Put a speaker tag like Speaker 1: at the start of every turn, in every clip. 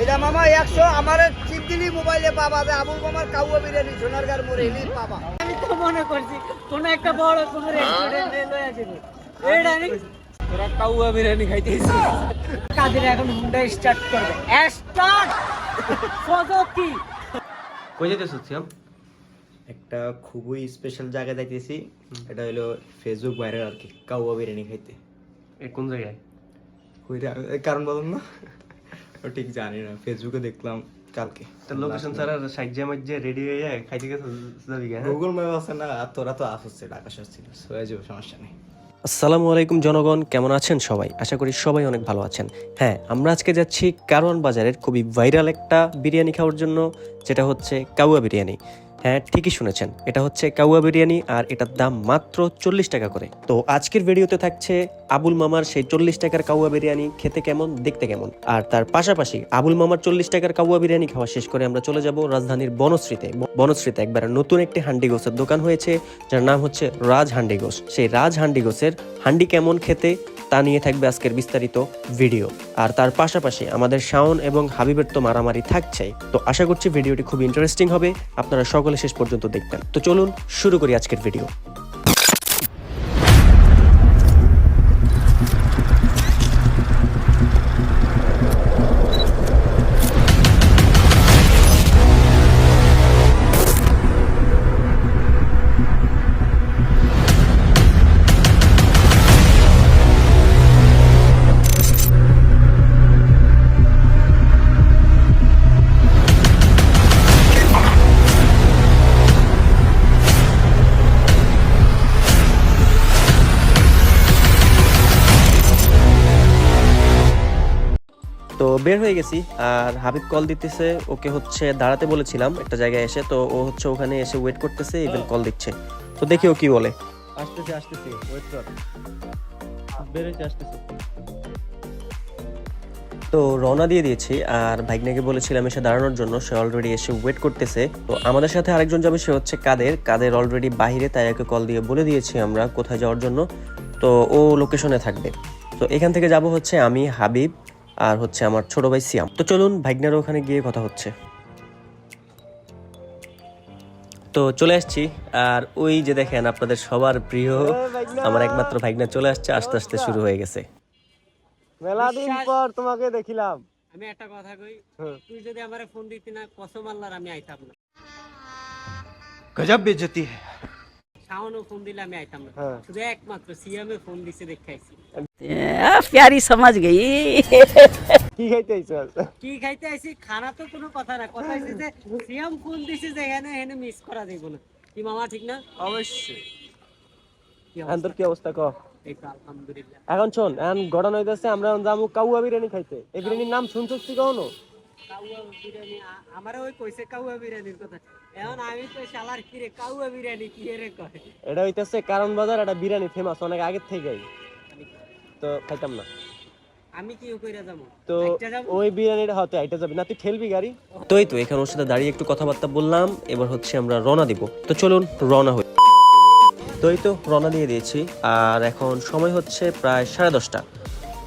Speaker 1: এটা মামা একশো আমার চিপ দিলি মোবাইলে পাবা যে আবুল মামার কাউয়া বিরিয়ানি সোনারগার মোড়ে এলি পাবা
Speaker 2: আমি তো মনে করছি কোন একটা বড় কোন রেস্টুরেন্টে লয়ে আসিনি। এইটা আমি
Speaker 3: তোরা কাউয়া বিরিয়ানি খাইতেছিস
Speaker 2: কাদের এখন হুন্ডা স্টার্ট করবে? স্টার্ট কি?
Speaker 3: কই যেতেছ সিয়াম?
Speaker 4: একটা খুবই স্পেশাল জায়গা যাইতেছি এটা হলো ফেসবুক ভাইরাল আর কি কাউয়া বিরিয়ানি খাইতে।
Speaker 3: এ কোন জায়গায়?
Speaker 4: কারণ বলুন না। ঠিক জানি না ফেসবুকে দেখলাম কালকে।
Speaker 3: তোর লোকেশন ছাড়া সাইজে মাইজে রেডি হয়ে যায় খাইতে গেছে যাবি
Speaker 4: গুগল ম্যাপ আছে না আর তোরা তো আসছে ঢাকা শহর ছিল হয়ে যাবে সমস্যা নেই।
Speaker 5: আসসালামু আলাইকুম জনগণ কেমন আছেন সবাই? আশা করি সবাই অনেক ভালো আছেন। হ্যাঁ আমরা আজকে যাচ্ছি কারওয়ান বাজারের খুবই ভাইরাল একটা বিরিয়ানি খাওয়ার জন্য যেটা হচ্ছে কাউয়া বিরিয়ানি। হ্যাঁ ঠিকই শুনেছেন এটা হচ্ছে কাউয়া বিরিয়ানি আর এটার দাম মাত্র চল্লিশ টাকা করে। তো আজকের ভিডিওতে থাকছে আবুল মামার সেই চল্লিশ টাকার কাউয়া বিরিয়ানি খেতে কেমন, দেখতে কেমন? আর তার পাশাপাশি আবুল মামার চল্লিশ টাকার কাউয়া বিরিয়ানি খাওয়া শেষ করে আমরা চলে যাব রাজধানীর বনশ্রীতে। বনশ্রীতে একবার নতুন একটি হান্ডি গোসের দোকান হয়েছে, যার নাম হচ্ছে রাজ হান্ডি গোস সেই রাজ হান্ডি গোসের হান্ডি কেমন খেতে তা নিয়ে থাকবে আজকের বিস্তারিত ভিডিও। আর তার পাশাপাশি আমাদের শাওন এবং হাবিবের তো মারামারি থাকছে তো আশা করছি ভিডিওটি খুব ইন্টারেস্টিং হবে, আপনারা সকলে শেষ পর্যন্ত দেখবেন। তো চলুন শুরু করি আজকের ভিডিও। বের হয়ে গেছি আর হাবিব কল দিতেছে ওকে হচ্ছে দাঁড়াতে বলেছিলাম একটা জায়গায় এসে তো ও হচ্ছে ওখানে এসে ওয়েট করতেছে ইভেন কল দিচ্ছে। তো দেখি ও কি বলে।
Speaker 3: আসতেছি আসতেছি ওয়েট কর। বেরোইতে আসতেছি।
Speaker 5: তো রওনা দিয়ে দিয়েছি আর ভাইগনাকে বলেছিলাম এসে দাঁড়ানোর জন্য সে অলরেডি এসে ওয়েট করতেছে। তো আমাদের সাথে আরেকজন যাবে সে হচ্ছে কাদের। কাদের অলরেডি বাইরে তাই একে কল দিয়ে বলে দিয়েছি আমরা কোথায় যাওয়ার জন্য। তো ও লোকেশনে থাকবে। তো এখান থেকে যাব হচ্ছে আমি হাবিব আর হচ্ছে আমার ছোট ভাই সিয়াম। তো চলুন ভাইগনার ওখানে গিয়ে কথা হচ্ছে। তো চলে আসছি আর ওই যে দেখেন আপনাদের সবার প্রিয় আমার একমাত্র ভাইগনা চলে আসছে আস্তে আস্তে শুরু হয়ে গেছে।
Speaker 3: মেলা দিন পর তোমাকে দেখিলাম।
Speaker 2: আমি একটা কথা কই? তুই যদি আমারে ফোন দিতি না কসম আল্লাহর আমি আইতাম না।
Speaker 3: গজব বেজতি হ্যাঁ।
Speaker 2: দিছে
Speaker 6: প্যারি সমাজ গেই।
Speaker 3: কি খাইতে
Speaker 2: কি খাইতে আইছি খানা তো কোনো কথা না। কথা যে সিএম ফোন দিছে যে এখানে এখানে মিস করা যাইব না। কি মামা ঠিক না?
Speaker 3: অবশ্যই। আন্তর কি অবস্থা ক? এখন শোন এখন ঘটনা হইতেছে আমরা যাব কাউয়া বিরিয়ানি খাইতে। এই বিরিয়ানির নাম শুনছিস কি কখনো?
Speaker 2: কাউয়া বিরিয়ানি আমারে ওই কইছে কাউয়া বিরিয়ানির কথা। এখন আমি তো শালার কি কাউয়া বিরিয়ানি কি রে কয়?
Speaker 3: এটা হইতেছে কারণ বাজার একটা বিরিয়ানি ফেমাস অনেক আগের থেকেই। তো খাইতাম না।
Speaker 2: আমি কি কইরা যাব?
Speaker 3: তো ওই বিরিয়ানিটা হতে আইটা যাবি। না তুই ঠেলবি গাড়ি?
Speaker 5: তো তো এখানে ওর সাথে দাঁড়িয়ে একটু কথাবার্তা বললাম। এবার হচ্ছে আমরা রওনা দিব। তো চলুন রওনা হই। তো রওনা দিয়ে দিয়েছি। আর এখন সময় হচ্ছে প্রায় সাড়ে দশটা।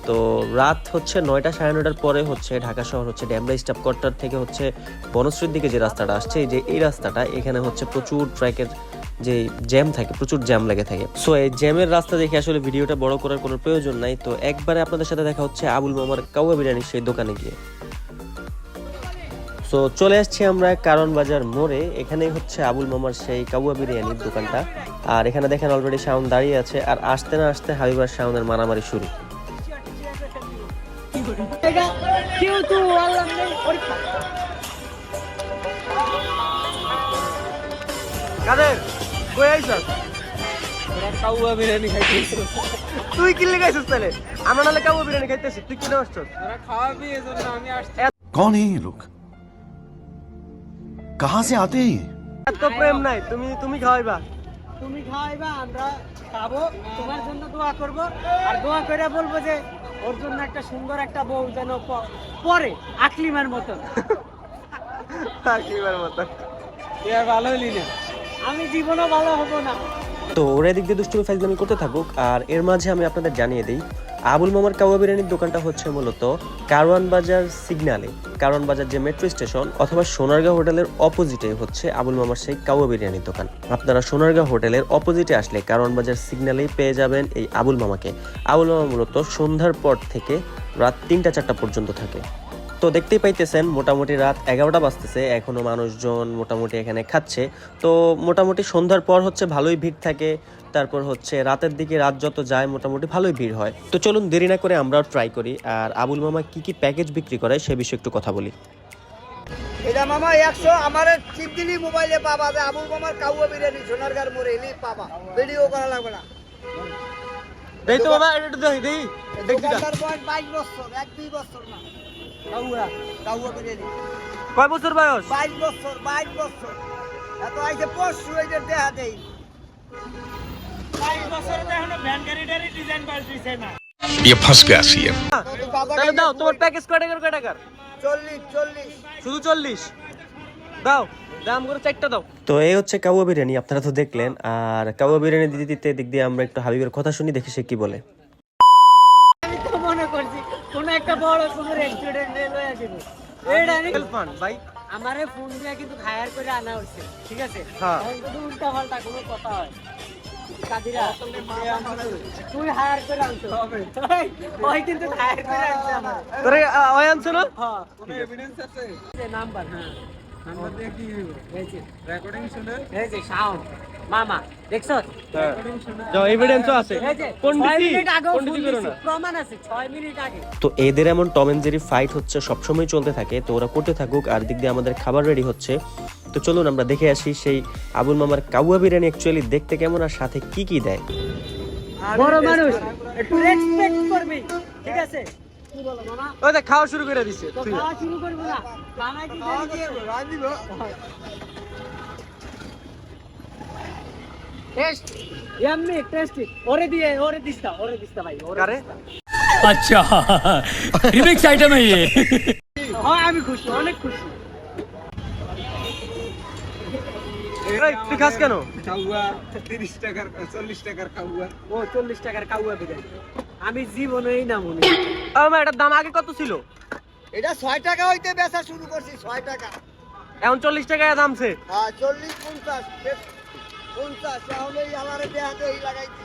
Speaker 5: তো রাত হচ্ছে নয়টা সাড়ে নয়টার পরে হচ্ছে ঢাকা শহর হচ্ছে ড্যামরা স্টাফ কোয়ার্টার থেকে হচ্ছে বনশ্রীর দিকে যে রাস্তাটা আসছে যে এই রাস্তাটা, এখানে হচ্ছে প্রচুর ট্র্যাকের যে জ্যাম থাকে, প্রচুর জ্যাম লেগে থাকে। সো এই জ্যামের রাস্তা দেখে আসলে ভিডিওটা বড় করার কোনো প্রয়োজন নাই। তো একবারে আপনাদের সাথে দেখা হচ্ছে আবুল মামার কাউয়া বিরিয়ানি সেই দোকানে গিয়ে। সো চলে আসছি আমরা কারণ বাজার মোড়ে। এখানেই হচ্ছে আবুল মামার সেই কাউয়া বিরিয়ানির দোকানটা। আর এখানে দেখেন অলরেডি শাওন দাঁড়িয়ে আছে। আর আসতে না আসতে হাবিবার শাওনের মারামারি শুরু।
Speaker 2: কেউ তো আল্লাহ নেই পরীক্ষা
Speaker 3: কাদের কই আইছস
Speaker 2: তোরা কাউয়া বিরিয়ানি খাইতে আইছিস
Speaker 3: তুই কি লাগাইছস তাহলে আমরা নালে কাউয়া বিরিয়ানি খাইতেছি তুই কি আসছস
Speaker 2: তোরা খাওয়াবি এজন্য আমি আসছি
Speaker 7: कौन है ये लोग कहां से आते हैं ये
Speaker 3: এত প্রেম নাই তুমি তুমি খাওয়াইবা
Speaker 2: তুমি খাওয়াইবা আমরা খাব। তোমার জন্য দোয়া করব। আর দোয়া করে বলব যে ওর জন্য একটা সুন্দর একটা বউ যেন পরে আকলিমার মতন।
Speaker 3: আরকলিমের মতন।
Speaker 2: ভালো হলি না। আমি জীবনও ভালো হব না।
Speaker 5: তো ওরা এদিক দিয়ে দুষ্টুমি ফাইজলামি করতে থাকুক। আর এর মাঝে আমি আপনাদের জানিয়ে দিই, আবুল মামার কাওয়া বিরিয়ানির দোকানটা হচ্ছে মূলত কারওয়ান বাজার সিগনালে। কারওয়ান বাজার যে মেট্রো স্টেশন অথবা সোনারগাঁও হোটেলের অপোজিটে হচ্ছে আবুল মামার সেই কাওয়া বিরিয়ানির দোকান। আপনারা সোনারগাঁও হোটেলের অপোজিটে আসলে কারওয়ান বাজার সিগনালেই পেয়ে যাবেন এই আবুল মামাকে। আবুল মামা মূলত সন্ধ্যার পর থেকে রাত তিনটা, চারটা পর্যন্ত থাকে। তো দেখতেই পাইতেছেন মোটামুটি রাত এগারোটা বাজতেছে এখনও মানুষজন মোটামুটি এখানে খাচ্ছে। তো মোটামুটি সন্ধ্যার পর হচ্ছে ভালোই ভিড় থাকে তারপর হচ্ছে রাতের দিকে রাত যত যায় মোটামুটি ভালোই ভিড় হয়। তো চলুন দেরি না করে আমরাও ট্রাই করি আর আবুল মামা কি কি প্যাকেজ বিক্রি করে সে বিষয়ে একটু কথা বলি।
Speaker 1: এটা মামা একশো আমার চিপ দিলি মোবাইলে পাবা যে আবুল মামার কাউয়া বিরিয়ানি সোনারগার মোড়ে এলি পাবা। ভিডিও করা লাগবে না।
Speaker 3: দেই তো বাবা এটা দেই দেই।
Speaker 1: বয়স বাইশ বছর এক দুই বছর না।
Speaker 3: কয় বছর বয়স
Speaker 1: বাইশ বছর বাইশ বছর এত আইসে পরশু এইটা দেহা দেই
Speaker 2: বাইশ বছরে তো এখনো ভ্যান গাড়িটারই ডিজাইন পাল্টিছে না
Speaker 7: ये फंस गया सीएम
Speaker 3: তাহলে দাও তোমার প্যাকেজ কয় টাকার কয় টাকার
Speaker 1: চল্লিশ চল্লিশ
Speaker 3: শুধু চল্লিশ দাও দাম করে চারটা দাও
Speaker 5: তো এই হচ্ছে কাওয়া বিরিয়ানি আপনারা তো দেখলেন আর কাওয়া বিরিয়ানি দিতে দিতে দিক দিয়ে আমরা একটু হাবিবের কথা শুনি দেখি সে কি বলে
Speaker 2: আমি তো মনে করছি কোন একটা বড় কোনো রেস্টুরেন্টে
Speaker 3: ভাই।
Speaker 2: আমারে ফোন দিয়ে কিন্তু হায়ার করে আনা হচ্ছে ঠিক আছে?
Speaker 3: হ্যাঁ।
Speaker 2: উল্টা পাল্টা কোনো কথা হয় কাদিরা তুই হায়ার করে আনছো। ওই- ওই কিন্তু হায়ার করে আনছে
Speaker 3: তোরে ওই আনছো না?
Speaker 2: হ্যাঁ। যে নাম্বার হ্যাঁ। নাম্বার দিয়ে কি এই যে রেকর্ডিং শুনে? এই যে সাউন্ড। মামা দেখছ?
Speaker 3: যাও এভিডেন্সও আছে।
Speaker 2: এই যে
Speaker 3: কোন
Speaker 2: ছয়
Speaker 3: দিছি
Speaker 2: মিনিট আগেও
Speaker 3: কোন
Speaker 2: ফোন
Speaker 3: দিছি করো
Speaker 2: দিছি,
Speaker 3: না
Speaker 2: প্রমাণ আছে ছয় মিনিট আগে।
Speaker 5: তো এদের এমন টম এন্ড জেরি ফাইট হচ্ছে সবসময় চলতে থাকে তো ওরা করতে থাকুক আর দিক দিয়ে আমাদের খাবার রেডি হচ্ছে। তো চলুন আমরা দেখে আসি সেই আবুল মামার কাউয়া বিরিয়ানি অ্যাকচুয়ালি দেখতে কেমন আর সাথে কি কি দেয়?
Speaker 2: বড় মানুষ একটু রেসপেক্ট করবি ঠিক আছে?
Speaker 3: ওই দেখ খাওয়া শুরু করে দিছে
Speaker 2: চল্লিশ
Speaker 3: টাকার
Speaker 2: খাওয়া। ও চল্লিশ টাকার খাওয়া বেড়ে আমি জীবনেই না মনে
Speaker 3: আমার এটার দাম আগে কত ছিল?
Speaker 1: এটা ছয় টাকা হইতে বেচা শুরু করছি ছয় টাকা।
Speaker 3: এখন চল্লিশ টাকায় দামছে।
Speaker 1: হ্যাঁ চল্লিশ পঞ্চাশ পঞ্চাশ তাহলে এই আলারে দেহাতে এই লাগাইছি।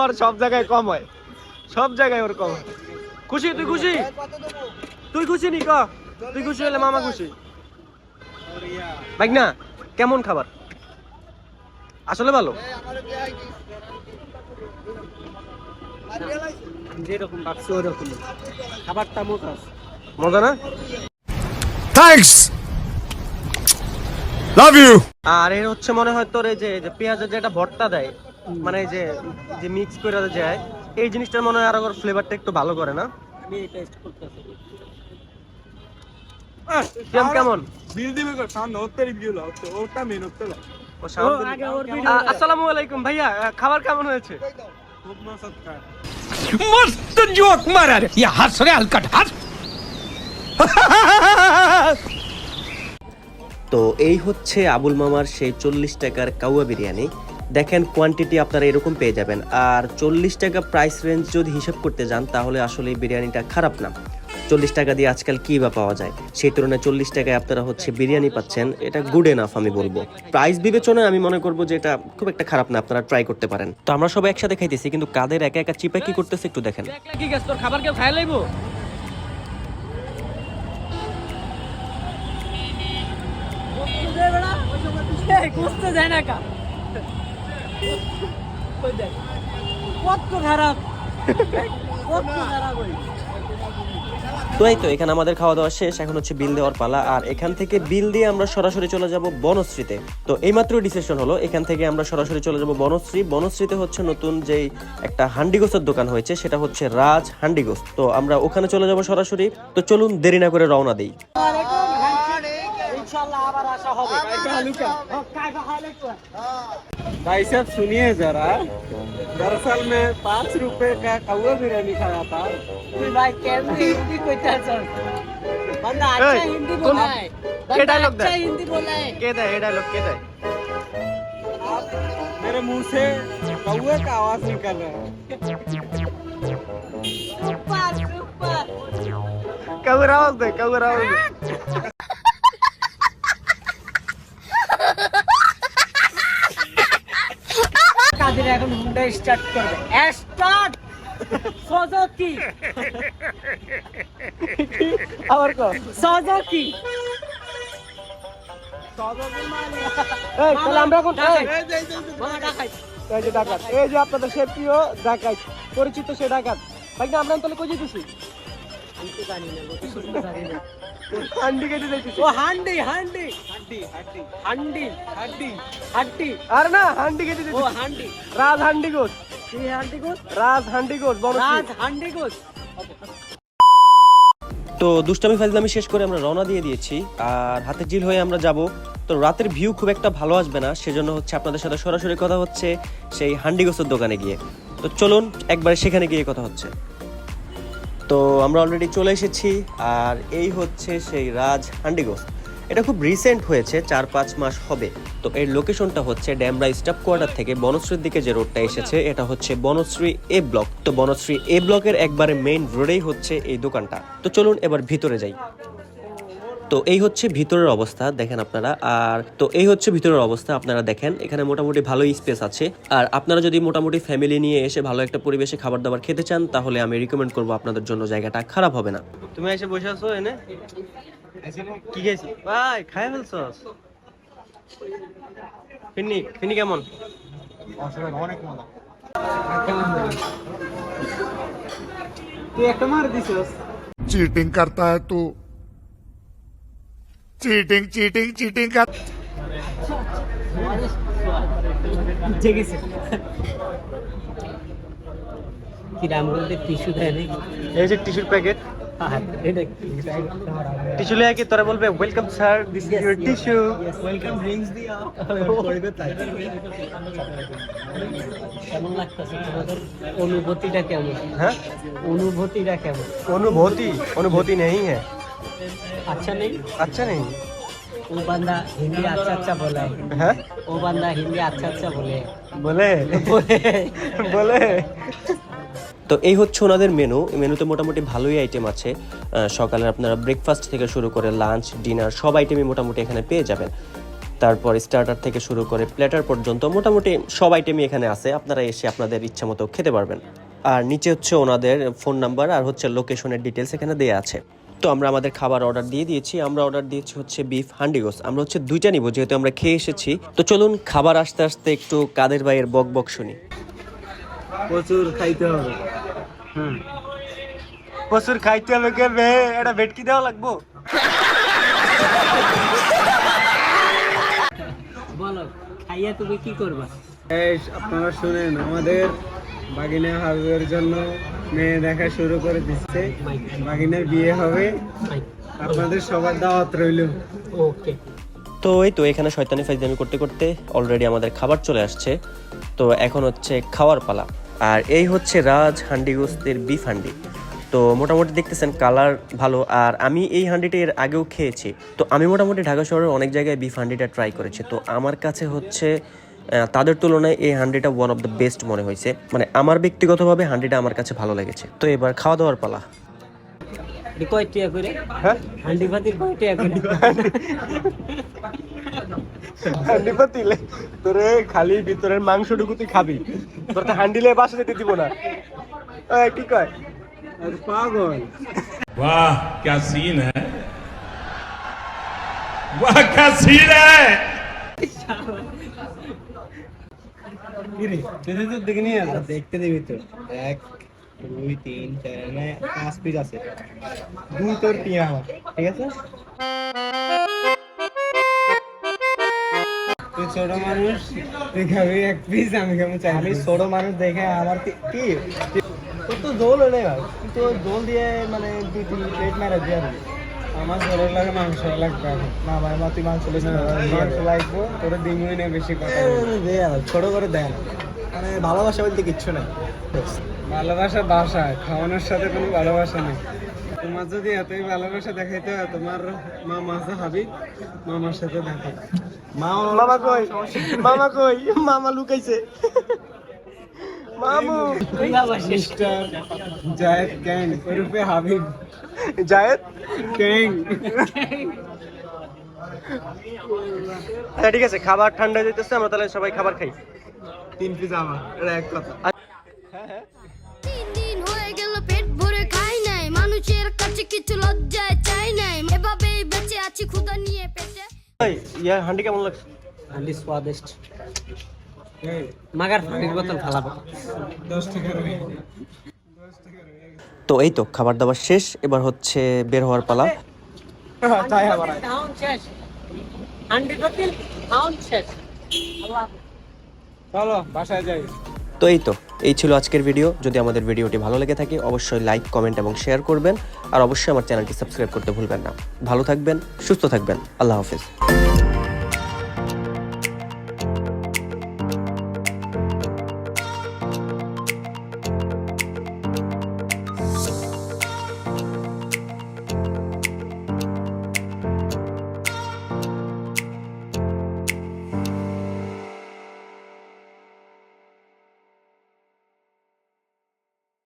Speaker 3: ওর সব জায়গায় কম হয়। সব জায়গায় ওর কম হয়। খুশি তুই খুশি? তুই খুশি নি ক? তুই খুশি হলে মামা খুশি। ভাই না কেমন খাবার? আসলে ভালো?
Speaker 1: আর
Speaker 3: এর হচ্ছে মনে হয় তোর এই যে পেঁয়াজের যে একটা ভর্তা দেয় মানে যে যে মিক্স করে যায় এই জিনিসটার মনে হয় আরও ফ্লেভারটা একটু ভালো করে না? কেমন? কেমন
Speaker 8: দিবে ওর ওটা মেন ওটা
Speaker 3: ভাইয়া খাবার কেমন হয়েছে?
Speaker 9: মস্ত জোক মারার ইয়া হালকাট হাস।
Speaker 5: তো এই হচ্ছে আবুল মামার সেই চল্লিশ টাকার কাউয়া বিরিয়ানি। দেখেন কোয়ান্টিটি আপনারা এরকম পেয়ে যাবেন। আর চল্লিশ টাকা প্রাইস রেঞ্জ যদি হিসাব করতে যান তাহলে আসলে বিরিয়ানিটা খারাপ না। চল্লিশ টাকা দিয়ে আজকাল কি বা পাওয়া যায়? সেই তুলনায় চল্লিশ টাকায় আপনারা হচ্ছে বিরিয়ানি পাচ্ছেন এটা গুড এনাফ আমি বলব। প্রাইস বিবেচনায় আমি মনে করব যে এটা খুব একটা খারাপ না আপনারা ট্রাই করতে পারেন। তো আমরা সবাই একসাথে খাইতেছি কিন্তু কাদের একা একা চিপা কি করতেছে একটু দেখেন।
Speaker 3: কি গেছ? তোর খাবার কেউ খাই লাইবো?
Speaker 2: যায় না কা কত খারাপ। কত খারাপ
Speaker 5: তো এই তো, এখানে আমাদের খাওয়া দাওয়া শেষ, এখন হচ্ছে বিল দেওয়ার পালা। আর এখান থেকে বিল দিয়ে আমরা সরাসরি চলে যাব বনশ্রীতে। তো এইমাত্র ডিসিশন হলো, এখান থেকে আমরা সরাসরি চলে যাব বনশ্রী। বনশ্রীতে হচ্ছে নতুন যেই একটা হান্ডিগোসের দোকান হয়েছে, সেটা হচ্ছে রাজ হান্ডিগোস তো আমরা ওখানে চলে যাব সরাসরি। তো চলুন দেরি না করে রওনা দিই।
Speaker 2: इंशाल्लाह আবার আসা হবে হালুকা কাকা হালুকা
Speaker 8: भाई साहब सुनिए जरा दरअसल मैं पाँच रुपए का कौआ बिरयानी खाया था
Speaker 2: তুই ভাই কেমনি হিন্দি কইতে আছস बंदा अच्छा
Speaker 3: ए,
Speaker 2: हिंदी
Speaker 3: तुम-
Speaker 2: बोला है
Speaker 3: ये
Speaker 2: बंदा
Speaker 3: dialogue
Speaker 2: अच्छा
Speaker 3: दे।
Speaker 2: हिंदी बोला है
Speaker 3: কে দেয় এই ডায়লগ কে দেয়
Speaker 8: मेरे मुंह से कौए का आवाज निकल रहा है
Speaker 2: सुपर सुपर
Speaker 3: কাউর আওয়াজ দেয় কাউর
Speaker 2: কাদের এখন হুন্ডা স্টার্ট করবে। স্টার্ট সজকি
Speaker 3: আবার কো
Speaker 2: সজকি
Speaker 3: এই যে ডাকাত এই যে আপনাদের সে প্রিয় ডাকাত পরিচিত সে ডাকাত ভাই আমরা তাহলে যেতেছি হান্ডি কেটে যাইতেছি
Speaker 2: ও হান্ডি হান্ডি। হান্ডি হান্ডি হান্ডি হান্ডি
Speaker 3: আর না হান্ডি কেটে
Speaker 2: ও হান্ডি।
Speaker 3: রাজ হান্ডি গোস।
Speaker 2: কি হান্ডি গোস?
Speaker 3: রাজ হান্ডি গোস
Speaker 2: রাজ হান্ডি গোস।
Speaker 5: তো দুষ্টামি ফাজলামি শেষ করে আমরা রওনা দিয়ে দিয়েছি আর হাতে জিল হয়ে আমরা যাব। তো রাতের ভিউ খুব একটা ভালো আসবে না সেজন্য হচ্ছে আপনাদের সাথে সরাসরি কথা হচ্ছে সেই হান্ডিগোসের দোকানে গিয়ে। তো চলুন একবার সেখানে গিয়ে কথা হচ্ছে। তো আমরা অলরেডি চলে এসেছি আর এই হচ্ছে সেই রাজ হান্ডিগোস এটা খুব রিসেন্ট হয়েছে চার পাঁচ মাস হবে। তো এর লোকেশনটা হচ্ছে ড্যামরা স্টাফ কোয়ার্টার থেকে বনশ্রীর দিকে যে রোডটা এসেছে এটা হচ্ছে বনশ্রী এ ব্লক তো বনশ্রী এ ব্লকের একবারে মেইন রোডেই হচ্ছে এই দোকানটা। তো চলুন এবার ভিতরে যাই। তো এই হচ্ছে ভিতরের অবস্থা দেখেন আপনারা। আর তো এই হচ্ছে ভিতরের অবস্থা আপনারা দেখেন এখানে মোটামুটি ভালো স্পেস আছে। আর আপনারা যদি মোটামুটি ফ্যামিলি নিয়ে এসে ভালো একটা পরিবেশে খাবার দাবার খেতে চান তাহলে আমি রিকমেন্ড করব আপনাদের জন্য জায়গাটা খারাপ হবে না।
Speaker 3: তুমি এসে বসে আছো এনে? কি খাইছো? ভাই খাই ফেলছো? ফিনি ফিনি কেমন?
Speaker 8: অনেক মজা তুই একটা মার দিছস।
Speaker 7: চিটিং করতা হ্যায় তো। চিটিং চিটিং চিটিং
Speaker 2: কাজ জেগেছে। কি রাম বলতে? টিস্যু দেয়
Speaker 3: এই যে টিস্যুর প্যাকেট। টিস্যু লেয়া কি? তোরা বলবে welcome sir this is your tissue
Speaker 2: welcome rings দিয়া। কেমন লাগতেছে তোমাদের? অনুভূতিটা কেমন?
Speaker 3: হ্যাঁ?
Speaker 2: অনুভূতিটা কেমন?
Speaker 3: অনুভূতি অনুভূতি নেই হ্যাঁ
Speaker 2: अच्छा नहीं
Speaker 3: अच्छा नहीं
Speaker 2: वो बंदा हिंदी अच्छा अच्छा बोला है
Speaker 3: है
Speaker 2: वो बंदा हिंदी अच्छा अच्छा बोले है
Speaker 3: बोले
Speaker 2: बोले
Speaker 3: बोले
Speaker 5: তো এই হচ্ছে ওনাদের মেনু মেনুতে মোটামুটি ভালোই আইটেম আছে আহ, সকালে আপনারা ব্রেকফাস্ট থেকে শুরু করে লাঞ্চ ডিনার সব আইটেমই মোটামুটি এখানে পেয়ে যাবেন তারপর স্টার্টার থেকে শুরু করে প্ল্যাটার পর্যন্ত মোটামুটি সব আইটেমই এখানে আছে আপনারা এসে আপনাদের ইচ্ছা মতো খেতে পারবেন আর নিচে হচ্ছে ওনাদের ফোন নাম্বার আর হচ্ছে লোকেশনের ডিটেলস এখানে দেওয়া আছে তো আমরা আমাদের খাবার অর্ডার দিয়ে দিয়েছি। আমরা অর্ডার দিয়েছি হচ্ছে বিফ হান্ডিগোস আমরা হচ্ছে দুইটা নিব যেহেতু আমরা খেয়ে এসেছি। তো চলুন খাবার আসতে আসতে একটু কাদের ভাইয়ের বক বক শুনি।
Speaker 8: প্রচুর খাইতে হবে।
Speaker 3: প্রচুর খাইতে হবে কে বে? এটা ভেটকি দেওয়া লাগবো?
Speaker 2: বলো খাইয়া তুমি কি করবা?
Speaker 8: এই আপনারা শুনেন আমাদের বাগিনা হাবিবের জন্য মেয়ে দেখা শুরু করে দিচ্ছে। বাগিনার বিয়ে হবে। আপনাদের সবার দাওয়াত রইল।
Speaker 2: ওকে।
Speaker 5: তো এই তো এখানে শয়তানি ফাইজলামি করতে করতে অলরেডি আমাদের খাবার চলে আসছে। তো এখন হচ্ছে খাওয়ার পালা। আর এই হচ্ছে রাজ হান্ডি গোস্তের বিফ হান্ডি। তো মোটামুটি দেখতেছেন কালার ভালো। আর আমি এই হান্ডিটা এর আগেও খেয়েছি। তো আমি মোটামুটি ঢাকা শহরের অনেক জায়গায় বিফ হান্ডিটা ট্রাই করেছি। তো আমার কাছে হচ্ছে তাদের তুলনায় এই হান্ডিটা ওয়ান অফ দ্য বেস্ট মনে হয়েছে। মানে আমার ব্যক্তিগতভাবে হান্ডিটা আমার কাছে ভালো লেগেছে। তো এবার খাওয়া দাওয়ার পালা।
Speaker 3: হ্যাঁ? তোরে খালি ভিতরের মাংসটুকু তুই খাবি। তোর তো হান্ডিলে বাসা যেতে দিব না। কি কয়?
Speaker 8: পাগল। দেখতে দিবি তো। এক দুই তিন চার মানে পাঁচ পিস আছে। দুই তোর টিয়া আমার ঠিক আছে? তুই ছোট মানুষ তুই খাবি এক পিস আমি খাব চাই আমি ছোট মানুষ দেখে আমার কি? তোর তো জোল হলে ভাই তুই তো জোল দিয়ে মানে দুই তিন প্লেট মেরে দিয়ে। আমার ছোট লাগে মাংস লাগবে। না ভাই মা তুই মাংস মাংস লাগবে তোর দিমুই নেই বেশি কথা ছোট করে দেয় না মানে ভালোবাসা বলতে কিচ্ছু নাই। ভালোবাসা বাসা খাওয়ানোর সাথে কোনো ভালোবাসা নেই। তোমার যদি এতই ভালোবাসা দেখাইতে হয় তোমার মামা আছে হাবিব মামার সাথে দেখো।
Speaker 3: মামা কই? মামা কই? মামা লুকাইছে। মামু।
Speaker 8: Mister Zayed gang Habib.
Speaker 3: Zayed?
Speaker 8: Gang
Speaker 3: আচ্ছা ঠিক আছে খাবার ঠান্ডা হয়ে যেতেছে আমরা তাহলে সবাই খাবার খাই।
Speaker 8: তিন পিস আমার এটা এক কথা।
Speaker 10: তিন দিন হয়ে গেল পেট ভরে খাই নাই। মানুষের কাছে কিছু লজ্জায় চাই নাই। এভাবেই বেঁচে আছি ক্ষুধা নিয়ে পেটে।
Speaker 3: এই, ইয়া হান্ডি কেমন লাগছে?
Speaker 2: হান্ডি স্বাদিষ্ট। মাগার পানির বোতল ফালাবো।
Speaker 8: দশ টাকা
Speaker 5: তো এই তো খাবার দাবার শেষ এবার হচ্ছে বের হওয়ার পালা। তো এই তো এই ছিল আজকের ভিডিও। যদি আমাদের ভিডিওটি ভালো লেগে থাকে অবশ্যই লাইক কমেন্ট এবং শেয়ার করবেন। আর অবশ্যই আমার চ্যানেলটি সাবস্ক্রাইব করতে ভুলবেন না। ভালো থাকবেন সুস্থ থাকবেন। আল্লাহ হাফিজ।